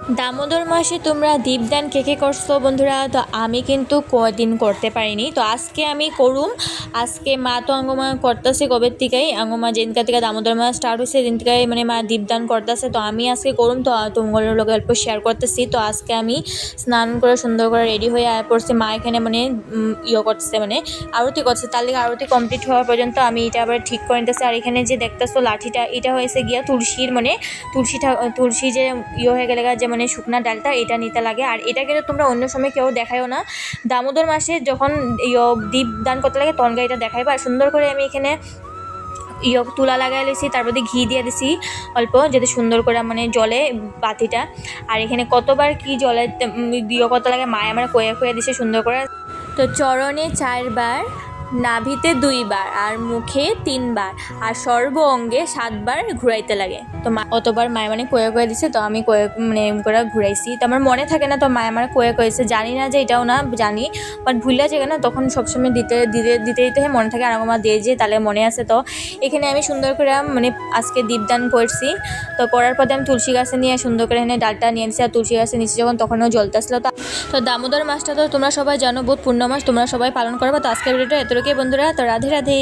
দামোদর মাসে তোমরা দীপদান কে কে করছ বন্ধুরা? তো আমি কিন্তু কদিন করতে পারিনি। তো আজকে আমি করুম। আজকে মা তো আঙ্গমা করতেছে কবের থেকেই? আঙ্গমা যেদিনকা থেকে দামোদর মাস স্টার্ট হয়েছে থেকে মানে মা দীপদান করতেছে। তো আমি আজকে করুম। তো তোমার লোক অল্প শেয়ার করতেছি। তো আজকে আমি স্নান করে সুন্দর করে রেডি হয়ে পড়ছি। মা এখানে মানে ইয়ে করতেছে মানে আরতি করছে। তার লিগে আরতি কমপ্লিট হওয়া পর্যন্ত আমি এটা আবার ঠিক করে নিতেছি। আর এখানে যে দেখতেছো লাঠিটা, এটা হয়েছে গিয়া তুলসীর মানে তুলসী তুলসী যে ইয়ে হয়ে গেলে যে মানে শুকনা ডালটা এটা নিতে লাগে। আর এটা কিন্তু তোমরা অন্য সময় কেউ দেখায়ও না। দামোদর মাসে যখন দীপ দান করতে লাগে, তখন এটা দেখাইবা। আর সুন্দর করে আমি এখানে ইয়ে তুলা লাগাই লেছি, তারপর ঘি দিয়ে দিছি অল্প, যাতে সুন্দর করে মানে জলে বাতিটা। আর এখানে কতবার কি জলে ইয়ে করতে লাগে, মায় আমার কয়ে কয়ে দিছে সুন্দর করে। তো চরণে চারবার নাভিতে দুইবার আর মুখে তিনবার আর সর্ব অঙ্গে সাতবার ঘুরাইতে লাগে। তো মা অতবার মায় মানে কয়ে কয়ে দিছে, তো আমি কয়ে মানে এম করে ঘুরাইছি। তো আমার মনে থাকে না, তো মায় আমার কয়ে কয়েছে জানি না যে এটাও না জানি বাট ভুলে যায় না, তখন সবসময় দিতে দিতে দিতে দিতে মনে থাকে, আর আমার দিয়ে যে, তাহলে মনে আছে তো। এখানে আমি সুন্দর করে মানে আজকে দীপদান করছি। তো করার পরে আমি তুলসী গাছে নিয়ে সুন্দর করে এখানে ডালটা নিয়ে নিয়েছি আর তুলসী গাছে নিচে যখন তখনও জ্বলতে আসলো, তো দামোদর মাসটা তো তোমরা সবাই জানো, বহুত পূর্ণ মাস, তোমরা সবাই পালন করবে। তো আজকের ভিডিওটা এতটুকুই বন্ধুরা তো রাধে রাধে।